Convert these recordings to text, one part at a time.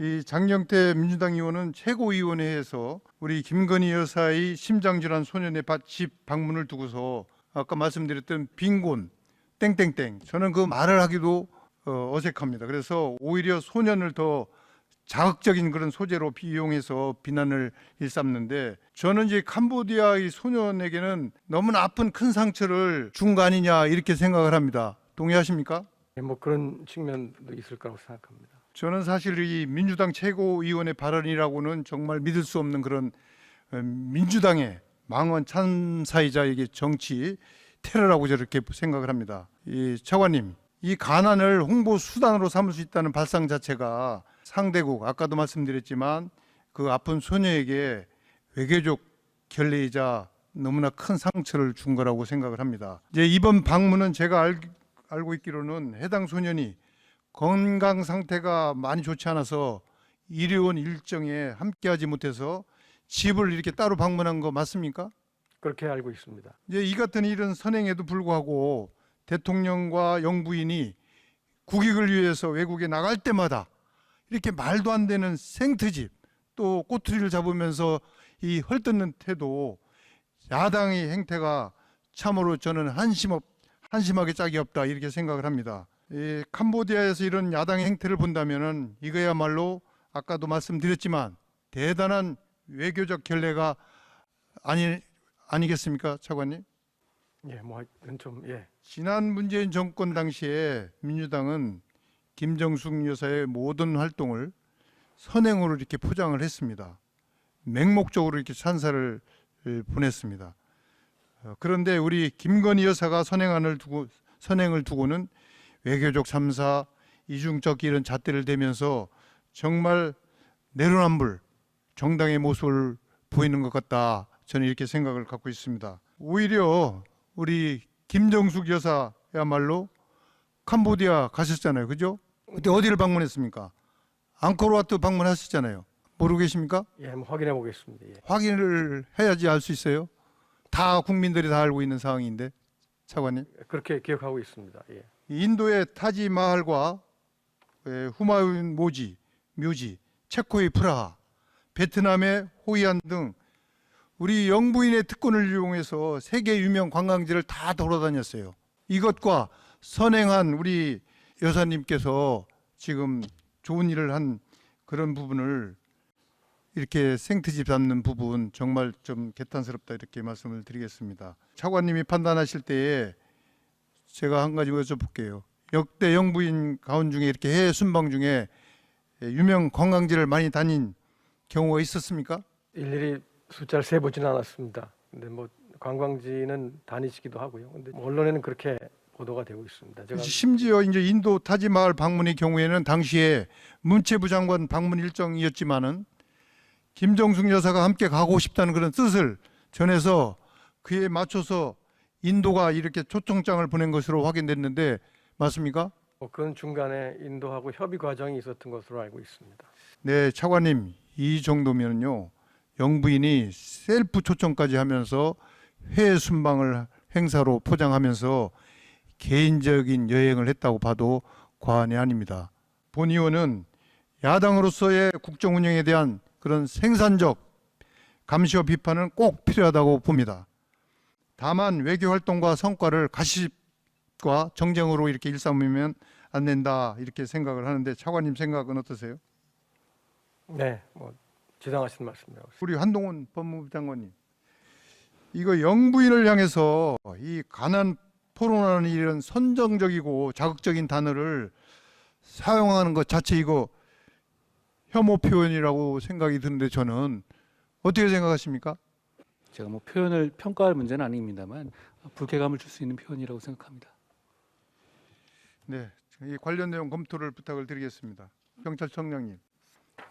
이 장경태 민주당 의원은 최고위원회에서 우리 김건희 여사의 심장질환 소년의 밭- 집 방문을 두고서 아까 말씀드렸던 빈곤 땡땡땡 저는 그 말을 하기도 어, 어색합니다. 그래서 오히려 소년을 더 자극적인 그런 소재로 비용해서 비난을 일삼는데 저는 이제 캄보디아의 소년에게는 너무나 아픈 큰 상처를 준 거 아니냐 이렇게 생각을 합니다. 동의하십니까? 예, 뭐 그런 측면도 있을 거라고 생각합니다. 저는 사실 이 민주당 최고위원의 발언이라고는 정말 믿을 수 없는 그런 어, 민주당의 망원 참사이자 이게 정치 테러라고 저렇게 생각을 합니다. 이 차관님, 이 가난을 홍보 수단으로 삼을 수 있다는 발상 자체가 상대국 아까도 말씀드렸지만 그 아픈 소녀에게 외교적 결례이자 너무나 큰 상처를 준 거라고 생각을 합니다. 이제 이번 방문은 제가 알, 알고 있기로는 해당 소년이 건강 상태가 많이 좋지 않아서 일요원 일정에 함께하지 못해서 집을 이렇게 따로 방문한 거 맞습니까? 그렇게 알고 있습니다. 이제 이 같은 일은 선행에도 불구하고 대통령과 영부인이 국익을 위해서 외국에 나갈 때마다 이렇게 말도 안 되는 생트집 또 꼬투리를 잡으면서 이 헐뜯는 태도 야당의 행태가 참으로 저는 한심 없 한심하게 짝이 없다 이렇게 생각을 합니다. 이 캄보디아에서 이런 야당의 행태를 본다면은 이거야말로 아까도 말씀드렸지만 대단한 외교적 결례가 아니 아니겠습니까, 차관님? 예, 뭐 하여튼 좀 예. 지난 문재인 정권 당시에 민주당은 김정숙 여사의 모든 활동을 선행으로 이렇게 포장을 했습니다. 맹목적으로 이렇게 찬사를 에, 보냈습니다. 어, 그런데 우리 김건희 여사가 선행안을 두고 선행을 두고는 외교적 참사, 이중적 이런 잣대를 대면서 정말 내로남불 정당의 모습을 보이는 것 같다. 저는 이렇게 생각을 갖고 있습니다. 오히려 우리 김정숙 여사야말로 캄보디아 가셨잖아요. 그죠? 그때 어디를 방문했습니까? 앙코르와트 방문하셨잖아요. 모르고 계십니까? 예, 뭐 확인해 보겠습니다. 예. 확인을 해야지 알 수 있어요. 다 국민들이 다 알고 있는 상황인데 차관님. 그렇게 기억하고 있습니다. 예. 인도의 타지 마할과 에, 후마윤 모지, 묘지, 체코의 프라하, 베트남의 호이안 등 우리 영부인의 특권을 이용해서 세계 유명 관광지를 다 돌아다녔어요. 이것과 선행한 우리 여사님께서 지금 좋은 일을 한 그런 부분을 이렇게 생트집 잡는 부분 정말 좀 개탄스럽다 이렇게 말씀을 드리겠습니다. 차관님이 판단하실 때에 제가 한 가지 여쭤볼게요. 역대 영부인 가운 중에 이렇게 해외 순방 중에 유명 관광지를 많이 다닌 경우가 있었습니까? 일일이 숫자를 세 보지는 않았습니다. 근데 뭐 관광지는 다니시기도 하고요. 근데 뭐 언론에는 그렇게 보도가 되고 있습니다. 제가 심지어 이제 인도 타지마을 방문의 경우에는 당시에 문체부 장관 방문 일정이었지만은 김정숙 여사가 함께 가고 싶다는 그런 뜻을 전해서 그에 맞춰서 인도가 이렇게 초청장을 보낸 것으로 확인됐는데 맞습니까? 뭐 그런 중간에 인도하고 협의 과정이 있었던 것으로 알고 있습니다. 네, 차관님 이 정도면요 영부인이 셀프 초청까지 하면서 해외 순방을 행사로 포장하면서 개인적인 여행을 했다고 봐도 과언이 아닙니다. 본 의원은 야당으로서의 국정 운영에 대한 그런 생산적 감시와 비판은 꼭 필요하다고 봅니다. 다만 외교 활동과 성과를 가십과 정쟁으로 이렇게 일삼으면 안 된다 이렇게 생각을 하는데 차관님 생각은 어떠세요? 네, 뭐 지당하신 말씀이라고. 우리 한동훈 법무부 장관님 이거 영부인을 향해서 이 가난 포론하는 이런 선정적이고 자극적인 단어를 사용하는 것 자체 이거 혐오 표현이라고 생각이 드는데 저는 어떻게 생각하십니까? 제가 뭐 표현을 평가할 문제는 아닙니다만 불쾌감을 줄 수 있는 표현이라고 생각합니다. 네, 이 관련 내용 검토를 부탁을 드리겠습니다. 경찰청장님,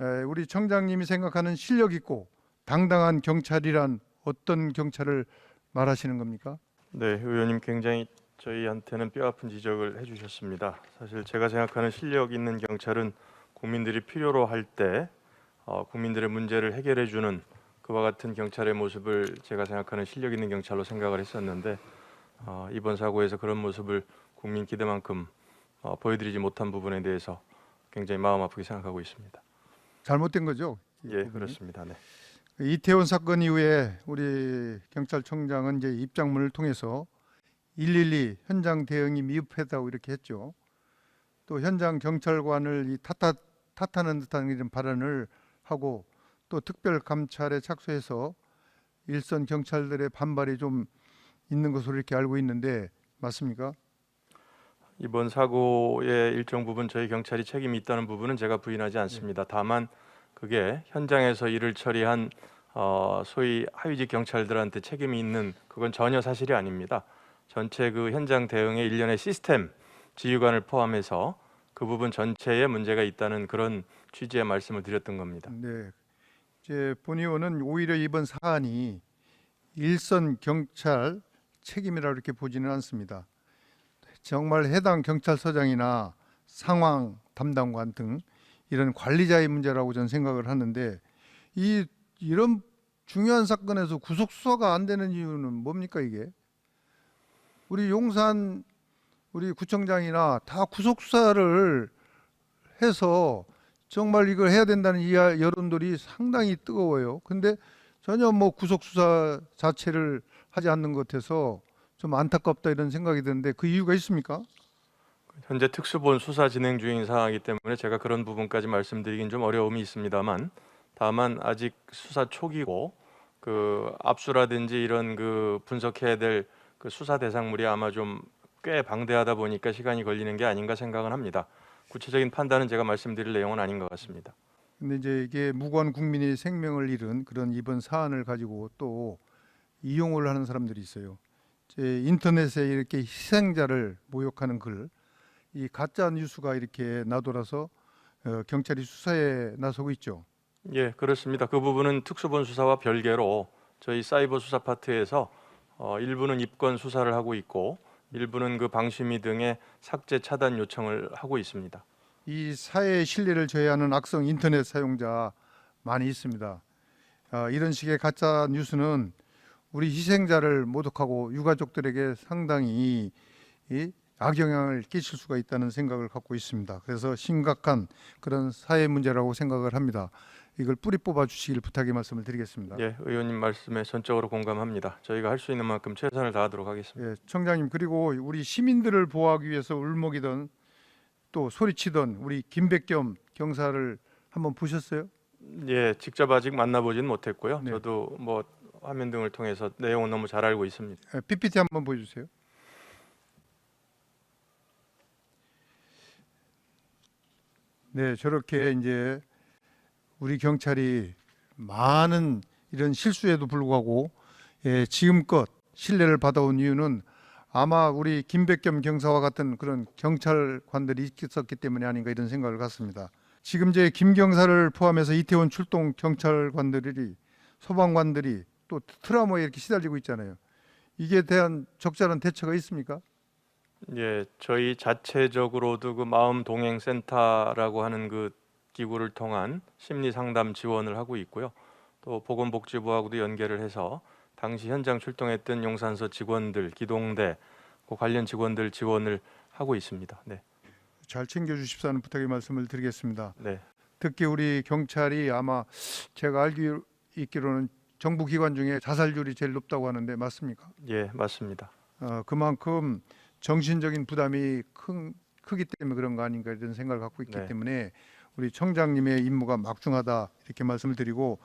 에, 우리 청장님이 생각하는 실력 있고 당당한 경찰이란 어떤 경찰을 말하시는 겁니까? 네, 의원님 굉장히 저희한테는 뼈아픈 지적을 해주셨습니다. 사실 제가 생각하는 실력 있는 경찰은 국민들이 필요로 할때 어, 국민들의 문제를 해결해주는 그와 같은 경찰의 모습을 제가 생각하는 실력 있는 경찰로 생각을 했었는데 어, 이번 사고에서 그런 모습을 국민 기대만큼 어, 보여드리지 못한 부분에 대해서 굉장히 마음 아프게 생각하고 있습니다. 잘못된 거죠. 이 예. 그렇습니다. 네. 이태원 사건 이후에 우리 경찰청장은 이제 입장문을 통해서 112 현장 대응이 미흡하다고 이렇게 했죠. 또 현장 경찰관을 이 탓하, 탓하는 듯한 이런 발언을 하고 또 특별 감찰에 착수해서 일선 경찰들의 반발이 좀 있는 것으로 이렇게 알고 있는데 맞습니까? 이번 사고의 일정 부분 저희 경찰이 책임이 있다는 부분은 제가 부인하지 않습니다. 다만 그게 현장에서 일을 처리한 어, 소위 하위직 경찰들한테 책임이 있는 그건 전혀 사실이 아닙니다. 전체 그 현장 대응의 일련의 시스템 지휘관을 포함해서 그 부분 전체에 문제가 있다는 그런 취지의 말씀을 드렸던 겁니다. 네. 이제 본 의원은 오히려 이번 사안이 일선 경찰 책임이라고 이렇게 보지는 않습니다. 정말 해당 경찰서장이나 상황 담당관 등 이런 관리자의 문제라고 저는 생각을 하는데 이 이런 중요한 사건에서 구속 수사가 안 되는 이유는 뭡니까 이게? 우리 용산 우리 구청장이나 다 구속 수사를 해서 정말 이걸 해야 된다는 이하 여론들이 상당히 뜨거워요. 근데 전혀 뭐 구속 수사 자체를 하지 않는 것 같아서 좀 안타깝다 이런 생각이 드는데 그 이유가 있습니까? 현재 특수본 수사 진행 중인 상황이기 때문에 제가 그런 부분까지 말씀드리긴 좀 어려움이 있습니다만 다만 아직 수사 초기고 그 압수라든지 이런 그 분석해야 될 그 수사 대상물이 아마 좀 꽤 방대하다 보니까 시간이 걸리는 게 아닌가 생각은 합니다. 구체적인 판단은 제가 말씀드릴 내용은 아닌 것 같습니다. 근데 이제 이게 무관 국민의 생명을 잃은 그런 이번 사안을 가지고 또 이용을 하는 사람들이 있어요. 이제 인터넷에 이렇게 희생자를 모욕하는 글, 이 가짜 뉴스가 이렇게 나돌아서 어, 경찰이 수사에 나서고 있죠. 예, 그렇습니다. 그 부분은 특수본 수사와 별개로 저희 사이버 수사 파트에서 어, 일부는 입건 수사를 하고 있고 일부는 그 방심위 등의 삭제 차단 요청을 하고 있습니다. 이 사회의 신뢰를 저해하는 악성 인터넷 사용자 많이 있습니다. 아, 이런 식의 가짜 뉴스는 우리 희생자를 모독하고 유가족들에게 상당히 이 악영향을 끼칠 수가 있다는 생각을 갖고 있습니다. 그래서 심각한 그런 사회 문제라고 생각을 합니다. 이걸 뿌리 뽑아 주시길 부탁의 말씀을 드리겠습니다. 예, 의원님 말씀에 전적으로 공감합니다. 저희가 할 수 있는 만큼 최선을 다하도록 하겠습니다. 예, 청장님 그리고 우리 시민들을 보호하기 위해서 울먹이던 또 소리치던 우리 김백겸 경사를 한번 보셨어요? 예, 직접 아직 만나보진 못했고요. 네. 저도 뭐 화면 등을 통해서 내용은 너무 잘 알고 있습니다. 예, PPT 한번 보여주세요. 네, 저렇게 이제 우리 경찰이 많은 이런 실수에도 불구하고 예, 지금껏 신뢰를 받아온 이유는 아마 우리 김백겸 경사와 같은 그런 경찰관들이 있었기 때문이 아닌가 이런 생각을 갖습니다. 지금 이제 김 경사를 포함해서 이태원 출동 경찰관들이 소방관들이 또 트라우마에 이렇게 시달리고 있잖아요. 이게 대한 적절한 대처가 있습니까? 예, 저희 자체적으로도 그 마음 동행 센터라고 하는 그 기구를 통한 심리 상담 지원을 하고 있고요. 또 보건복지부하고도 연계를 해서 당시 현장 출동했던 용산서 직원들, 기동대 그 관련 직원들 지원을 하고 있습니다. 네, 잘 챙겨 주십사 하는 부탁의 말씀을 드리겠습니다. 네, 특히 우리 경찰이 아마 제가 알기 있기로는 정부 기관 중에 자살률이 제일 높다고 하는데 맞습니까? 예, 맞습니다. 어, 그만큼 정신적인 부담이 큰, 크기 때문에 그런 거 아닌가 이런 생각을 갖고 있기 네. 때문에 우리 청장님의 임무가 막중하다 이렇게 말씀을 드리고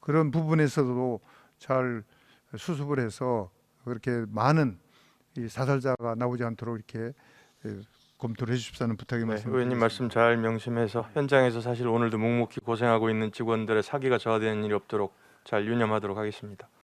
그런 부분에서도 잘 수습을 해서 그렇게 많은 이 사살자가 나오지 않도록 이렇게 예, 검토를 해주십사는 부탁의 네, 말씀. 의원님 말씀 잘 명심해서 현장에서 사실 오늘도 묵묵히 고생하고 있는 직원들의 사기가 저하되는 일이 없도록 잘 유념하도록 하겠습니다.